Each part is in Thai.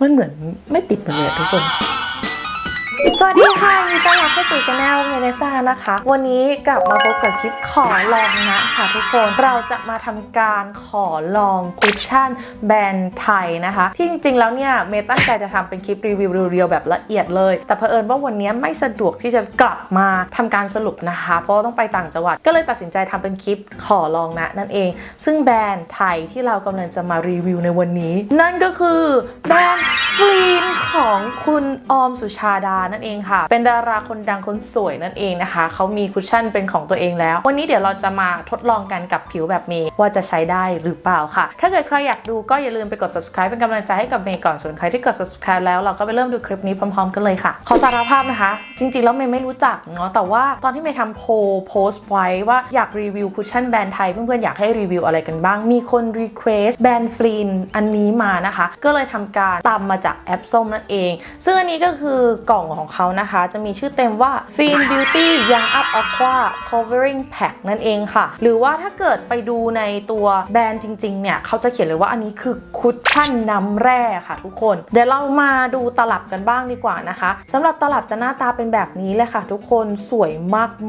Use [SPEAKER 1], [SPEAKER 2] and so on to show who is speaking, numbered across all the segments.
[SPEAKER 1] มันเหมือนไม่ติดมาเลยอะทุกคน สวัสดีค่ะยินดีต้อนรับเข้าสู่ช anel เมเนซ่านะคะ วันนี้กลับมาพบกับคลิปขอลองนะค่ะทุกคน เราจะมาทำการขอลองคุชชั่นแบรนด์ไทยนะคะ ที่จริงๆ แล้วเนี่ยเมย์ตั้งใจจะทำเป็นคลิปรีวิวเรียวๆแบบละเอียดเลย แต่เผอิญว่าวันนี้ไม่สะดวกที่จะกลับมาทำการสรุปนะคะ เพราะว่าต้องไปต่างจังหวัด ก็เลยตัดสินใจทำเป็นคลิปขอลองนะนั่นเอง ซึ่งแบรนด์ไทยที่เรากำลังจะมารีวิวในวันนี้ นั่นก็คือแบรนด์ ฟลีนของคุณออมสุชาดานั่นเองค่ะ เป็นดาราคนดังคนสวยนั่นเองนะคะ เขามีคุชชั่นเป็นของตัวเองแล้ว วันนี้เดี๋ยวเราจะมาทดลองกันกับผิวแบบเมย์ว่าจะใช้ได้หรือเปล่าค่ะ ถ้าเกิดใครอยากดูก็อย่าลืมไปกด subscribe เป็นกำลังใจให้กับเมย์ก่อน ส่วนใครที่กด subscribe แล้วเราก็ไปเริ่มดูคลิปนี้พร้อม ๆ กันเลยค่ะ ขอสารภาพนะคะ จริง ๆ แล้วเมย์ไม่รู้จักเนาะ แต่ว่าตอนที่เมย์ทำโพลโพสต์ไว้ว่าอยากรีวิวคุชชั่นแบรนด์ไทยเพื่อนๆอยากให้รีวิวอะไรกันบ้าง มีคนรีเควสแบรนด์ฟลีนอันนี้มานะคะ ก็เลยทำการตามมาจากแอปส้มนั่นเอง ซึ่งอันนี้ก็คือกล่องของเขานะคะ จะมีชื่อเต็มว่า f e e n Beauty Young Up Aqua Covering Pack นั่นเองค่ะ หรือว่าถ้าเกิดไปดูในตัวแบรนด์จริงๆ เนี่ย เขาจะเขียนเลยว่าอันนี้คือคุชชั่นน้ำแร่ค่ะทุกคน เดี๋ยวเรามาดูตลับกันบ้างดีกว่านะคะสำหรับตลับจะหน้าตาเป็นแบบนี้เลยค่ะทุกคนสวย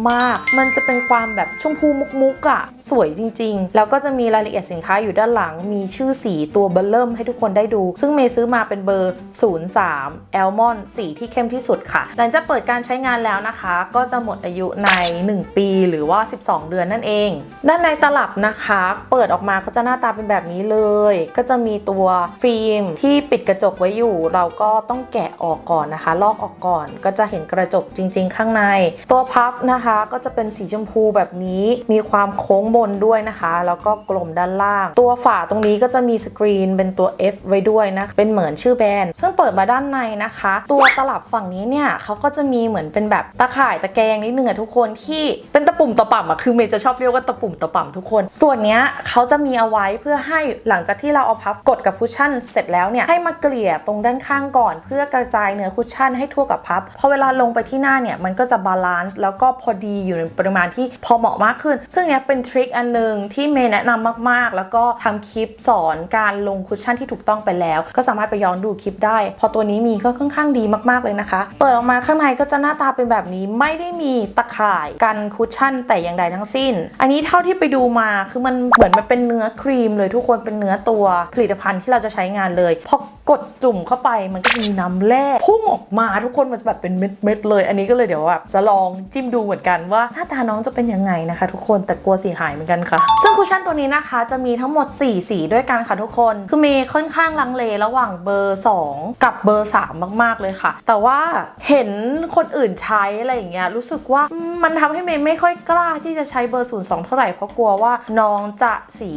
[SPEAKER 1] มากๆ มันจะเป็นความแบบชมพูมุกๆอะ่ะสวยจริง ๆ แล้วก็จะมีรายละเอียดสินค้าอยู่ด้านหลัง มีชื่อสีตัวเบลเริ่มให้ทุกคนได้ดู ซึ่งเมย์ซื้อมาเป็นเบอร์03 a l m o n d สีที่เข้มที่สุดค่ะ หลังจากเปิดการใช้งานแล้วนะคะ ก็จะหมดอายุใน 1 ปีหรือว่า 12 เดือนนั่นเอง ด้านในตลับนะคะ เปิดออกมาก็จะหน้าตาเป็นแบบนี้เลย ก็จะมีตัวฟิล์มที่ปิดกระจกไว้อยู่ เราก็ต้องแกะออกก่อนนะคะ ลอกออกก่อนก็จะเห็นกระจกจริง ๆ ข้างใน ตัวพัฟนะคะก็จะเป็นสีชมพูแบบนี้มีความโค้งบนด้วยนะคะ แล้วก็กลมด้านล่าง ตัวฝาตรงนี้ก็จะมีสกรีนเป็นตัว F ไว้ด้วยนะเป็นเหมือนชื่อแบรน ซึ่งเปิดมาด้านในนะคะ ตัวตลับฝั่งนี้เนี่ยเขาก็จะมีเหมือนเป็นแบบตะข่ายตะแกรงนิดนึงอะทุกคนที่เป็นตะปุ่มตะป่ำอะคือเมย์จะชอบเรียกว่าตะปุ่มตะป่ำทุกคน ส่วนเนี้ยเขาจะมีเอาไว้เพื่อให้หลังจากที่เราเอาพัฟกดกับคุชชั่นเสร็จแล้วเนี่ยให้มาเกลี่ยตรงด้านข้างก่อน เพื่อกระจายเนื้อคุชชั่นให้ทั่วกับพัฟพอเวลาลงไปที่หน้าเนี่ยมันก็จะบาลานซ์แล้วก็พอดีอยู่ในปริมาณที่พอเหมาะมากขึ้น ซึ่งเนี้ยเป็นทริคอันหนึ่งที่เมย์แนะนำมากๆ แล้วก็ทำคลิปสอนการลงคุชชั่นที่ถูกต้องไปแล้ว ก็สามารถไปย้อนดูคลิปได้ พอตัวนี้มีก็ค่อนข้างดีมากๆเลยนะคะ เปิดออกมาข้างในก็จะหน้าตาเป็นแบบนี้ไม่ได้มีตะข่ายกันคุชชั่นแต่อย่างใดทั้งสิ้น อันนี้เท่าที่ไปดูมาคือมันเหมือนมันเป็นเนื้อครีมเลยทุกคนเป็นเนื้อตัวผลิตภัณฑ์ที่เราจะใช้งานเลยพอกดจุ่มเข้าไปมันก็จะมีน้ำแร่พุ่งออกมาทุกคนมันจะแบบเป็นเม็ดๆเลย อันนี้ก็เลยเดี๋ยวแบบจะลองจิ้มดูเหมือนกันว่าหน้าตาน้องจะเป็นยังไงนะคะ ทุกคนแต่กลัวสีหายเหมือนกันค่ะ ซึ่งคุชชั่นตัวนี้นะคะจะมีทั้งหมด 4 สีด้วยกันค่ะทุกคน คือเมย์ค่อนข้างลังเลระหว่างเบอร์2 กับเบอร์ 3 มาก ๆ เลยค่ะ แต่ว่าเห็นคนอื่นใช้อะไรอย่างเงี้ยรู้สึกว่ามันทำให้เมย์ไม่ค่อยกล้าที่จะใช้เบอร์ 02 เท่าไหร่เพราะกลัวว่าน้องจะสี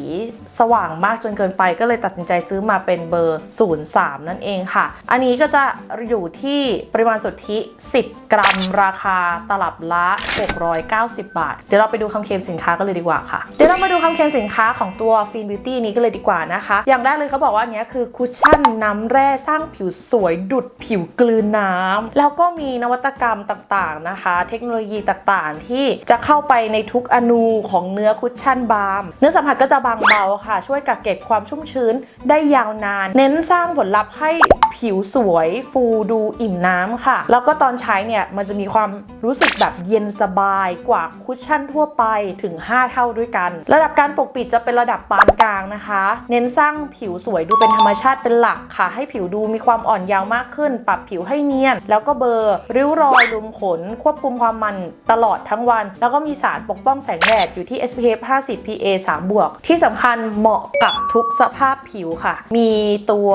[SPEAKER 1] สว่างมากจนเกินไป ก็เลยตัดสินใจซื้อมาเป็นเบอร์ 03 นั่นเองค่ะ อันนี้ก็จะอยู่ที่ปริมาณสุทธิ 10 กรัม ราคาตลับละ 690 บาท เดี๋ยวเราไปดูคำเคลมสินค้ากันเลยดีกว่าค่ะ เดี๋ยวเรามาดูคำเคลมสินค้าของตัว f i n Beauty นี้กันเลยดีกว่านะคะ อย่างแรกเลยเขาบอกว่าอันเนี้ยคือคุชชั่นน้ำแร่สร้างผิวสวยดุดผิวกลืนน้ำแล้วก็มีนวัตกรรมต่างๆนะคะ เทคโนโลยีต่างๆ ที่จะเข้าไปในทุกอนูของเนื้อคุชชั่นบาล์มเนื้อสัมผัสก็จะบางเบาค่ะ ช่วยกักเก็บความชุ่มชื้นได้ยาวนาน เน้นสร้างผลลัพธ์ให้ผิวสวยฟูดูอิ่มน้ำค่ะ แล้วก็ตอนใช้เนี่ยมันจะมีความรู้สึกแบบเย็นสบายกว่าคุชชั่นทั่วไปถึง 5 เท่าด้วยกัน ระดับการปกปิดจะเป็นระดับปานกลางนะคะ เน้นสร้างผิวสวยดูเป็นธรรมชาติเป็นหลักค่ะ ให้ผิวดูมีความอ่อนเยาว์มากขึ้น ปรับผิวให้เนียน แล้วก็เบลอร์ริ้วรอยรุมขน ควบคุมความมันตลอดทั้งวัน แล้วก็มีสารปกป้องแสงแดดอยู่ที่ SPF 50 PA 3 บวก ที่สำคัญเหมาะกับทุกสภาพผิวค่ะ มีตัว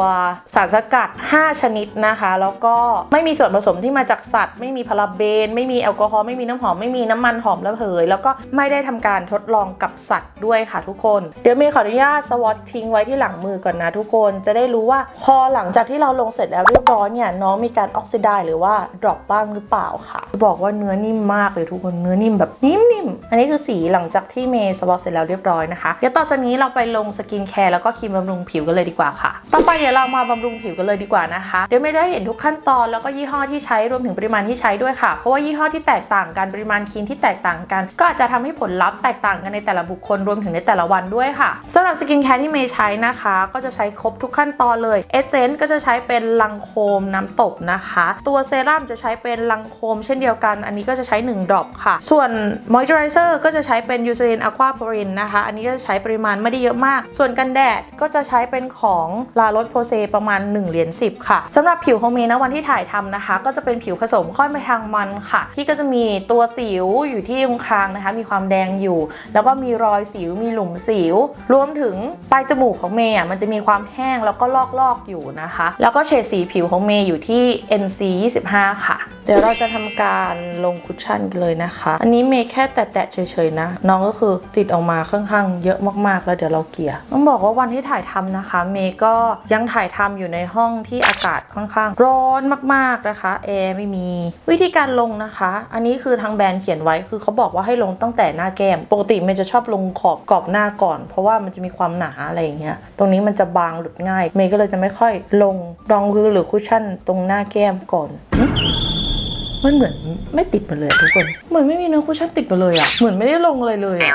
[SPEAKER 1] สารสกัด 5 ชนิดนะคะ แล้วก็ไม่มีส่วนผสมที่มาจากสัตว์ ไม่มีพาราเบน ไม่มีแอลกอฮอล์ไม่มีน้ำหอมไม่มีน้ำมันหอมระเหย แล้วก็ไม่ได้ทำการทดลองกับสัตว์ด้วยค่ะทุกคน เดี๋ยวเมย์ขออนุญาตสวอตทิ้งไว้ที่หลังมือก่อนนะทุกคนจะได้รู้ว่าพอหลังจากที่เราลงเสร็จแล้วเรียบร้อยเนี่ยน้องมีการออกซิได์หรือว่าดรอปบ้างหรือเปล่าค่ะจะบอกว่าเนื้อนิ่มมากเลยทุกคนเนื้อนิ่มแบบนิ่มๆอันนี้คือสีหลังจากที่เมย์สวอตเสร็จแล้วเรียบร้อยนะคะเดี๋ยวต่อจากนี้เราไปลงสกินแคร์แล้วก็ครีมบำรุงผิวกันเลยดีกว่าค่ะ ต่อไปเดี๋ยวเรามาบำรุงผิวกันเลยดีกว่านะคะเดี๋ยวเมย์จะให้เห็นทุกขั้นตอนแล้วก็ยี่ห้อที่ใช้รวมถึงปริมาณที่ใช้ด้วยค่ะเพราะว่ายี่ห้อที่แตกต่างกันปริมาณครีมที่แตกต่างกัน ก็อาจจะทำให้ผลลัพธ์แตกต่างกันในแต่ละบุคคลรวมถึงในแต่ละวันด้วยค่ะสำหรับสกินแคร์ที่เมย์ใช้นะคะ ก็จะใช้ครบทุกขั้นตอนเลยเอเซนต์ก็จะใช้เป็นลังโคมน้ำตบนะคะ ตัวเซรั่มจะใช้เป็นลังโคมเช่นเดียวกัน อันนี้ก็จะใช้1ดรอปค่ะ ส่วนมอยส์เจอไรเซอร์ก็จะใช้เป็นยูซ i ลินอะควาโพรินนะคะ อันนี้ก็จะใช้ปริมาณไม่ได้เยอะมาก ส่วนกันแดดก็จะใช้เป็นของลาโรสโพเซประมาณ1เหรียญ10 ค่ะสำหรับผิวของเมย์นะวันที่ถ่ายทำนะคะ ก็จะเป็นผิวผสมค่อนไปทางมันค่ะ ที่ก็จะมีตัวสิวอยู่ที่ตรงคางนะคะ มีความแดงอยู่ แล้วก็มีรอยสิวมีหลุมสิว รวมถึงปลายจมูกของเมย์อะมันจะมีความแห้งแล้วก็ลอกๆอยู่นะคะแล้วก็เฉดสีผิวของเมย์อยู่ที่ NC 25 ค่ะ เดี๋ยวเราจะทำการลงคุชชั่นกันเลยนะคะ อันนี้เมย์แค่แตะๆเฉยๆนะ น้องก็คือติดออกมาค่อนข้างเยอะมากๆ แล้วเดี๋ยวเราเกลี่ยต้องบอกว่าวันที่ถ่ายทำนะคะ เมย์ก็ยังถ่ายทำอยู่ในห้องที่อากาศค่อนข้างร้อนมากๆนะคะแอร์ไม่มี วิธีการลงนะคะ อันนี้คือทางแบรนด์เขียนไว้คือเขาบอกว่าให้ลงตั้งแต่หน้าแก้ม ปกติเมย์จะชอบลงขอบกรอบหน้าก่อน เพราะว่ามันจะมีความหนาอะไรอย่างเงี้ยตรงนี้มันจะบางหลุดง่าย เมย์ก็เลยจะไม่ค่อยลงรองพื้นหรือคุชชั่นตรงหน้าแก้มก่อนมันเหมือนไม่ติดมาเลยทุกคน เหมือนไม่มีเนื้อคุชชั่นติดมาเลยอะเหมือนไม่ได้ลงอะไรเลยอะ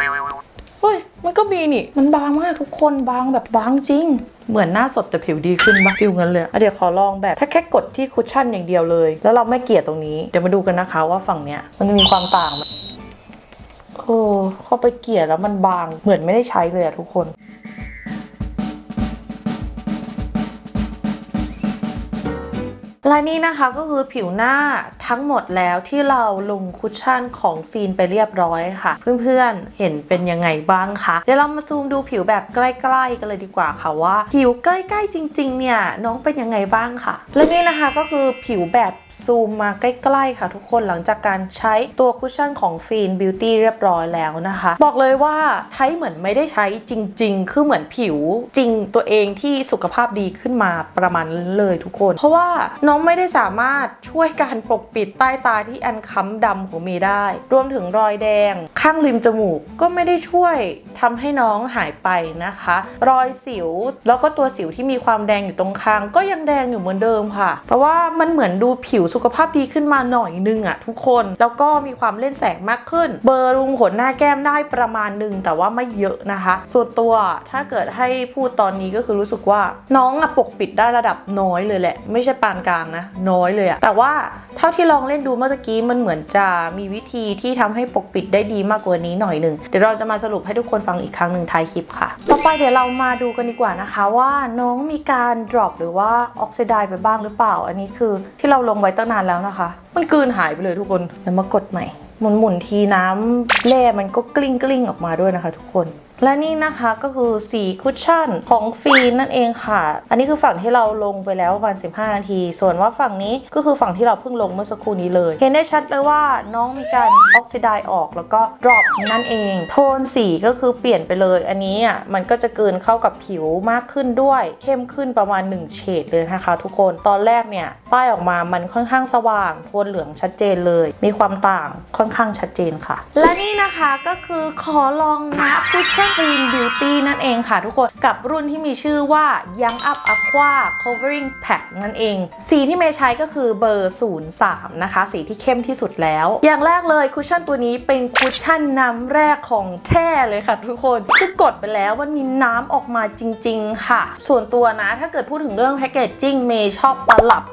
[SPEAKER 1] เฮ้ยมันก็มีนี่ มันบางมากทุกคนบางแบบบางจริง เหมือนหน้าสดแต่ผิวดีขึ้นปะฟิลเงินเลยอะเดี๋ยวขอลองแบบ ถ้าแค่กดที่คุชชั่นอย่างเดียวเลย แล้วเราไม่เกลี่ยตรงนี้ เดี๋ยวมาดูกันนะคะว่าฝั่งเนี้ยมันจะมีความต่างไหมโอ้เข้าไปเกลี่ยแล้วมันบางเหมือนไม่ได้ใช้เลยอะทุกคน และนี่นะคะก็คือผิวหน้าทั้งหมดแล้วที่เราลงคุชชั่นของฟีนไปเรียบร้อยค่ะ เพื่อนๆเห็นเป็นยังไงบ้างคะเดี๋ยวเรามาซูมดูผิวแบบใกล้ๆกันเลยดีกว่าค่ะว่า ผิวใกล้ๆจริง ๆ เนี่ยน้องเป็นยังไงบ้างค่ะและนี่นะคะก็คือผิวแบบซูมมาใกล้ๆค่ะ ทุกคนหลังจากการใช้ตัวคุชชั่นของฟีนบิวตี้เรียบร้อยแล้วนะคะ บอกเลยว่าใช้เหมือนไม่ได้ใช้จริง ๆ คือเหมือนผิวจริงตัวเองที่สุขภาพดีขึ้นมาประมาณนั้นเลยทุกคน เพราะว่าน้องไม่ได้สามารถช่วยการปกปิดใต้ตาที่อันค้ำดำของเมย์ได้ รวมถึงรอยแดง ข้างริมจมูกก็ไม่ได้ช่วยทำให้น้องหายไปนะคะ รอยสิวแล้วก็ตัวสิวที่มีความแดงอยู่ตรงคาง ก็ยังแดงอยู่เหมือนเดิมค่ะแต่ว่ามันเหมือนดูผิวสุขภาพดีขึ้นมาหน่อยนึงอะทุกคนแล้วก็มีความเล่นแสงมากขึ้น เบอร์ลุงขนหน้าแก้มได้ประมาณหนึ่งแต่ว่าไม่เยอะนะคะ ส่วนตัวถ้าเกิดให้พูดตอนนี้ก็คือรู้สึกว่าน้องอะปกปิดได้ระดับน้อยเลยแหละ ไม่ใช่ปานกลางนะ น้อยเลยอะแต่ว่าเท่าที่ลองเล่นดูเมื่อกี้มันเหมือนจะมีวิธีที่ทำให้ปกปิดได้ดีมากกว่านี้หน่อยหนึ่งเดี๋ยวเราจะมาสรุปให้ทุกคนฟังอีกครั้งหนึ่งท้ายคลิปค่ะ ต่อไปเดี๋ยวเรามาดูกันดีกว่านะคะว่าน้องมีการ drop หรือว่าออกซิไดไปบ้างหรือเปล่า อันนี้คือที่เราลงไว้ตั้งนานแล้วนะคะ มันกลืนหายไปเลยทุกคนแล้วมากดใหม่หมุนหมุนๆทีน้ำแร่มันก็กลิ้งกลิ้งๆออกมาด้วยนะคะ ทุกคนและนี่นะคะก็คือสีคุชชั่นของฟีนนั่นเองค่ะ อันนี้คือฝั่งที่เราลงไปแล้วประมาณ 15 นาที ส่วนว่าฝั่งนี้ก็คือฝั่งที่เราเพิ่งลงเมื่อสักครู่นี้เลย เห็นได้ชัดเลยว่าน้องมีการออกซิไดออกแล้วก็ drop นั่นเอง โทนสีก็คือเปลี่ยนไปเลย อันนี้อะมันก็จะเกินเข้ากับผิวมากขึ้นด้วย เข้มขึ้นประมาณ 1 เฉดเลยนะคะ ทุกคน ตอนแรกเนี่ยป้ายออกมามันค่อนข้างสว่าง โทนเหลืองชัดเจนเลย มีความต่างค่อนข้างชัดเจนค่ะ และนี่นะคะก็คือขอลองนะคุชชั่น Clean Beauty นั่นเองค่ะทุกคนกับรุ่นที่มีชื่อว่า Young Up Aqua Covering Pack นั่นเอง สีที่เมย์ใช้ก็คือเบอร์ 03 นะคะ สีที่เข้มที่สุดแล้ว อย่างแรกเลยคุชชั่นตัวนี้เป็นคุชชั่นน้ำแรกของแท้เลยค่ะทุกคนคือกดไปแล้วมันมีน้ำออกมาจริง ๆ ค่ะ ส่วนตัวนะถ้าเกิดพูดถึงเรื่องแพคเกจจิ้งเมย์ชอบตลับ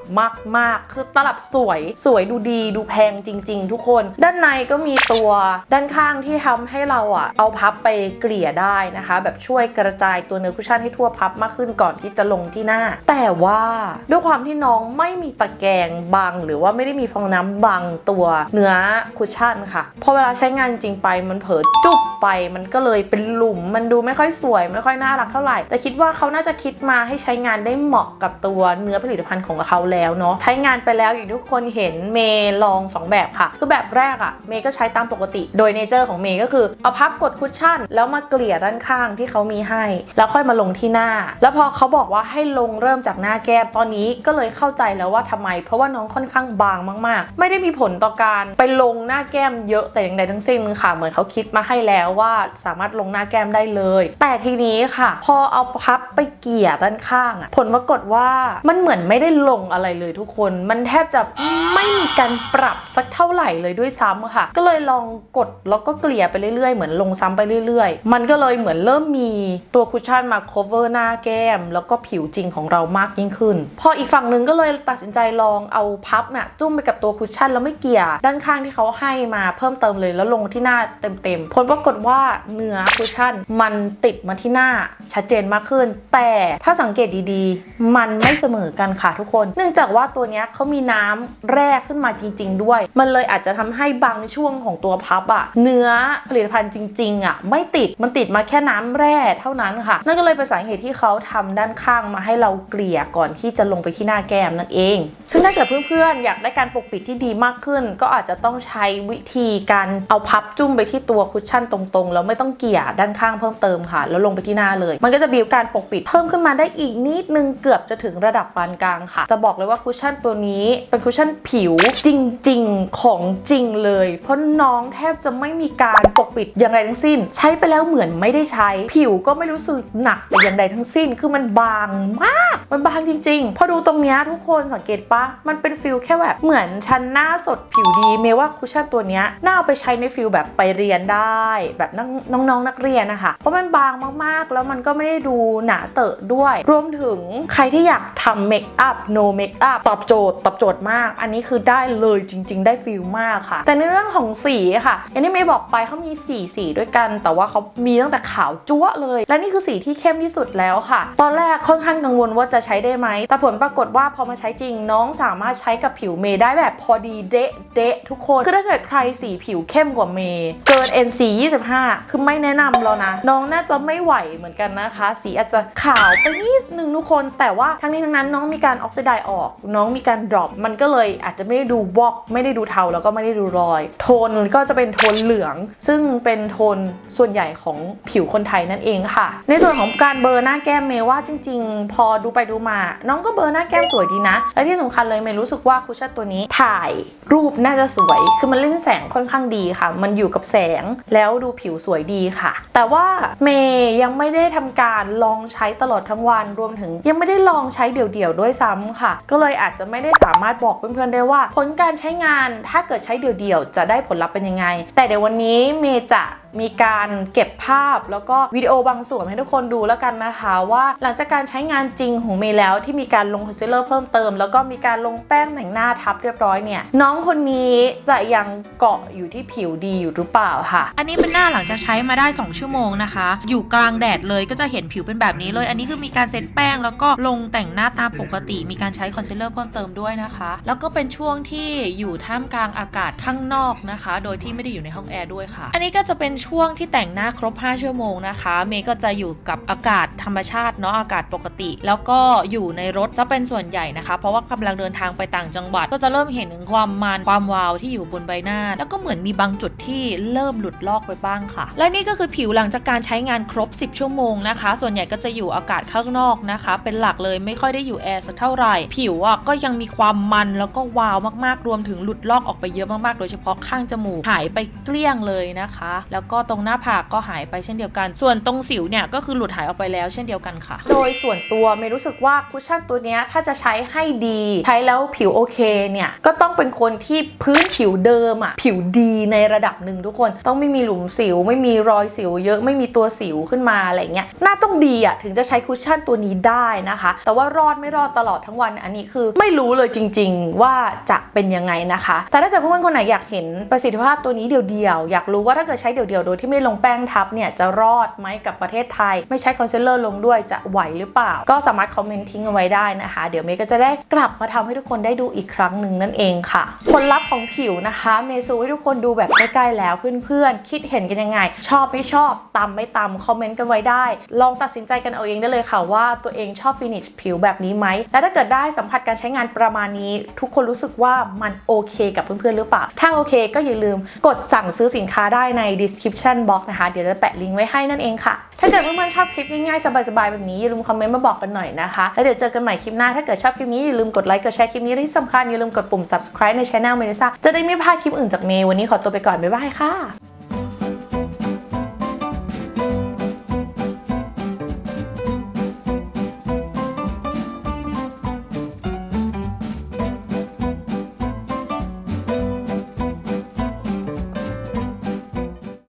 [SPEAKER 1] มาก ๆ คือตลับสวยสวยดูดีดูแพงจริง ๆ ทุกคน ด้านในก็มีตัวด้านข้างที่ทำให้เราอะเอาพับไปเกลี่ยได้นะคะ แบบช่วยกระจายตัวเนื้อคุชชั่นให้ทั่วพับมากขึ้นก่อนที่จะลงที่หน้า แต่ว่าด้วยความที่น้องไม่มีตะแกรงบัง หรือว่าไม่ได้มีฟองน้ำบังตัวเนื้อคุชชั่นค่ะพอเวลาใช้งานจริงไปมันเผลอจุบไปมันก็เลยเป็นหลุม มันดูไม่ค่อยสวย ไม่ค่อยน่ารักเท่าไหร่ แต่คิดว่าเขาน่าจะคิดมาให้ใช้งานได้เหมาะกับตัวเนื้อผลิตภัณฑ์ของเขาแล้วเนาะใช้งานไปแล้วอย่างทุกคนเห็นเมย์ลองสองแบบค่ะ คือแบบแรกอะเมย์ก็ใช้ตามปกติ โดยเนเจอร์ของเมย์ก็คือเอาพับกดคุชชั่น แล้วมาเกลี่ยด้านข้างที่เขามีให้ แล้วค่อยมาลงที่หน้า แล้วพอเขาบอกว่าให้ลงเริ่มจากหน้าแก้มตอนนี้ก็เลยเข้าใจแล้วว่าทำไม เพราะว่าน้องค่อนข้างบางมาก ๆ ไม่ได้มีผลต่อการไปลงหน้าแก้มเยอะแต่อย่างใดทั้งสิ้นค่ะ เหมือนเขาคิดมาให้แล้วว่าสามารถลงหน้าแก้มได้เลย แต่ทีนี้ค่ะ พอเอาพับไปเกี่ยด้านข้างผลปรากฏว่ามันเหมือนไม่ได้ลงอะไรเลยทุกคน มันแทบจะไม่มีการปรับสักเท่าไหร่เลยด้วยซ้ำค่ะ ก็เลยลองกดแล้วก็เกลี่ยไปเรื่อยๆ เหมือนลงซ้ำไปเรื่อยๆ มันก็เลยเหมือนเริ่มมีตัวคุชชั่นมา cover หน้าแก้ม แล้วก็ผิวจริงของเรามากยิ่งขึ้น พออีกฝั่งหนึ่งก็เลยตัดสินใจลองเอาพับน่ะจุ้มไปกับตัวคุชชั่นแล้วไม่เกี่ยด้านข้างที่เขาให้มาเพิ่มเติมเลยแล้วลงที่หน้าเต็มๆผลปรากฏว่าเนื้อคุชชั่นมันติดมาที่หน้าชัดเจนมากขึ้น แต่ถ้าสังเกตดีๆ มันไม่เสมอกันค่ะทุกคน เนื่องจากว่าตัวนี้เขามีน้ำแร่ขึ้นมาจริง ๆ ด้วย มันเลยอาจจะทำให้บางช่วงของตัวพับอะเนื้อผลิตภัณฑ์จริงๆอะไม่ติดมันติดมาแค่น้ำแร่เท่านั้นค่ะ นั่นก็เลยเป็นสาเหตุที่เขาทำด้านข้างมาให้เราเกลี่ยก่อนที่จะลงไปที่หน้าแก้มนั่นเอง ซึ่งถ้าเกิดเพื่อนๆ อยากได้การปกปิดที่ดีมากขึ้น ก็อาจจะต้องใช้วิธีการเอาพับจุ้มไปที่ตัวคุชชั่นตรงๆแล้วไม่ต้องเกลี่ยด้านข้างเพิ่มเติมค่ะ แล้วลงไปที่หน้าเลย มันก็จะบิวการปกปิดเพิ่มขึ้นมาได้อีกนิดนึงเกือบจะถึงระดับปานกลางค่ะแต่บอกเลยว่าคุชชั่นตัวนี้เป็นคุชชั่นผิวจริงๆของจริงเลย เพราะน้องแทบจะไม่มีการปกปิดย่างไรทั้งสิ้น ใช้ไปแล้วเหมือนือนไม่ได้ใช้ ผิวก็ไม่รู้สึกหนักแต่อย่างใดทั้งสิ้น คือมันบางมาก มันบางจริง ๆ พอดูตรงเนี้ยทุกคนสังเกตปะมันเป็นฟิลแค่แบบเหมือนชั้นหน้าสดผิวดี เมว่าคุชชั่นตัวเนี้ยน่าเอาไปใช้ในฟิลแบบไปเรียนได้ แบบน้องน้องๆนักเรียนนะคะ เพราะมันบางมากๆ แล้วมันก็ไม่ได้ดูหนาเตอะด้วย รวมถึงใครที่อยากทำเมคอัพ no เมคอัพตอบโจทย์ตอบโจทย์มาก อันนี้คือได้เลยจริง ๆ ได้ฟิลมากค่ะ แต่ในเรื่องของสีค่ะ อย่างที่เมย์บอกไปเขามีสีสีด้วยกัน แต่ว่าเขามีตั้งแต่ขาวจั๊วเลย และนี่คือสีที่เข้มที่สุดแล้วค่ะ ตอนแรกค่อนข้างกังวลว่าจะใช้ได้ไหม แต่ผลปรากฏว่าพอมาใช้จริงน้องสามารถใช้กับผิวเมย์ได้แบบพอดีเดะเดะทุกคน คือถ้าเกิดใครสีผิวเข้มกว่าเมย์เกิน NC 25 คือไม่แนะนำแล้วนะ น้องน่าจะไม่ไหวเหมือนกันนะคะ สีอาจจะขาวไปนิดนึงทุกคน แต่ว่าทั้งนี้ทั้งนั้นน้องมีการออกซิไดซ์ออก น้องมีการดรอปมันก็เลยอาจจะไม่ได้ดูวอกไม่ได้ดูเทาแล้วก็ไม่ได้ดูรอย โทนก็จะเป็นโทนเหลือง ซึ่งเป็นโทนส่วนใหญ่ของผิวคนไทยนั่นเองค่ะ ในส่วนของการเบอร์หน้าแก้มเมย์ว่าจริง ๆ พอดูไปดูมา น้องก็เบอร์หน้าแก้มสวยดีนะ และที่สำคัญเลยเมย์รู้สึกว่าคุชชั่นตัวนี้ถ่ายรูปน่าจะสวย คือมันเล่นแสงค่อนข้างดีค่ะ มันอยู่กับแสงแล้วดูผิวสวยดีค่ะ แต่ว่าเมย์ยังไม่ได้ทำการลองใช้ตลอดทั้งวันรวมถึง ยังไม่ได้ลองใช้เดี่ยวๆด้วยซ้ำค่ะ ก็เลยอาจจะไม่ได้สามารถบอกเพื่อนๆได้ว่า ผลการใช้งานถ้าเกิดใช้เดี่ยวๆจะได้ผลลัพธ์เป็นยังไง แต่เดี๋ยววันนี้เมย์จะ มีการเก็บภาพแล้วก็วิดีโอบางส่วนให้ทุกคนดูแล้วกันนะคะ ว่าหลังจากการใช้งานจริงของเมย์แล้วที่มีการลงคอนซีลเลอร์เพิ่มเติม แล้วก็มีการลงแป้งแต่งหน้าทับเรียบร้อยเนี่ยน้องคนนี้จะยังเกาะอยู่ที่ผิวดีอยู่หรือเปล่าค่ะ
[SPEAKER 2] อันนี้เป็นหน้าหลังจากใช้มาได้ 2 ชั่วโมงนะคะ อยู่กลางแดดเลยก็จะเห็นผิวเป็นแบบนี้เลย อันนี้คือมีการเซตแป้งแล้วก็ลงแต่งหน้าตามปกติ มีการใช้คอนซีลเลอร์เพิ่มเติมด้วยนะคะ แล้วก็เป็นช่วงที่อยู่ท่ามกลางอากาศข้างนอกนะคะ โดยที่ไม่ได้อยู่ในห้องแอร์ด้วยค่ะ อันนี้ก็จะเป็นช่วงที่แต่งหน้าครบ 5 ชั่วโมงนะคะ เมย์ก็จะอยู่กับอากาศธรรมชาติเนาะอากาศปกติ แล้วก็อยู่ในรถซะเป็นส่วนใหญ่นะคะ เพราะว่ากำลังเดินทางไปต่างจังหวัด ก็จะเริ่มเห็นถึงความมันความวาวที่อยู่บนใบหน้า แล้วก็เหมือนมีบางจุดที่เริ่มหลุดลอกไปบ้างค่ะ และนี่ก็คือผิวหลังจากการใช้งานครบ 10 ชั่วโมงนะคะ ส่วนใหญ่ก็จะอยู่อากาศข้างนอกนะคะ เป็นหลักเลยไม่ค่อยได้อยู่แอร์สักเท่าไหร่ ผิวอะก็ยังมีความมันแล้วก็วาวมากๆรวมถึงหลุดลอกออกไปเยอะมากๆ โดยเฉพาะข้างจมูกหายไปเกลี้ยงเลยนะคะ แล้วก็ตรงหน้าผากก็หายไปเช่นเดียวกัน ส่วนตรงสิวเนี่ยก็คือหลุดหายออกไปแล้วเช่นเดียวกันค่ะ
[SPEAKER 1] โดยส่วนตัวเมย์รู้สึกว่าคุชชั่นตัวนี้ถ้าจะใช้ให้ดีใช้แล้วผิวโอเคเนี่ยก็ต้องเป็นคนที่พื้นผิวเดิมอะผิวดีในระดับหนึ่งทุกคนต้องไม่มีหลุมสิว ไม่มีรอยสิว เยอะไม่มีตัวสิวขึ้นมาอะไรเงี้ยหน้าต้องดีอะถึงจะใช้คุชชั่นตัวนี้ได้นะคะ แต่ว่ารอดไม่รอดตลอดทั้งวันอันนี้คือไม่รู้เลยจริง ๆ ว่าจะเป็นยังไงนะคะ แต่ถ้าเกิดเพื่อนๆคนไหนอยากเห็นประสิทธิภาพตัวนี้เดียวๆอยากรู้ว่าถ้าเกิดใช้เดียวๆโดยที่ไม่ลงแป้งทับเนี่ยจะรอดไหมกับประเทศไทย ไม่ใช้คอนซีลเลอร์ลงด้วยจะไหวหรือเปล่า ก็สามารถคอมเมนต์ทิ้งเอาไว้ได้นะคะ เดี๋ยวเมย์ก็จะได้กลับมาทำให้ทุกคนได้ดูอีกครั้งหนึ่งนั่นเองค่ะ ผลลัพธ์ของผิวนะคะ เมย์ซูให้ทุกคนดูแบบใกล้ๆแล้วเพื่อนๆ คิดเห็นกันยังไง ชอบไม่ชอบตามไม่ตามคอมเมนต์กันไว้ได้ ลองตัดสินใจกันเอาเองได้เลยค่ะว่าตัวเองชอบฟินิชผิวแบบนี้ไหมและถ้าเกิดได้สัมผัสการใช้งานประมาณนี้ ทุกคนรู้สึกว่ามันโอเค กับเพื่อนๆหรือเปล่า ถ้าโอเคก็อย่าลืมกดสั่งซื้อสินค้าได้ใน description description box นะคะ เดี๋ยวจะแปะลิงก์ไว้ให้นั่นเองค่ะ ถ้าเกิดเพื่อนๆชอบคลิปง่ายๆ สบายๆ แบบนี้ อย่าลืมคอมเมนต์มาบอกกันหน่อยนะคะ แล้วเดี๋ยวเจอกันใหม่คลิปหน้า ถ้าเกิดชอบคลิปนี้อย่าลืมกดไลค์กดแชร์คลิปนี้และที่สำคัญอย่าลืมกดปุ่ม subscribe ใน channel เมลิซ่าจะได้ไม่พลาดคลิปอื่นจากเมย์วันนี้ขอตัวไปก่อนบ๊ายบายค่ะ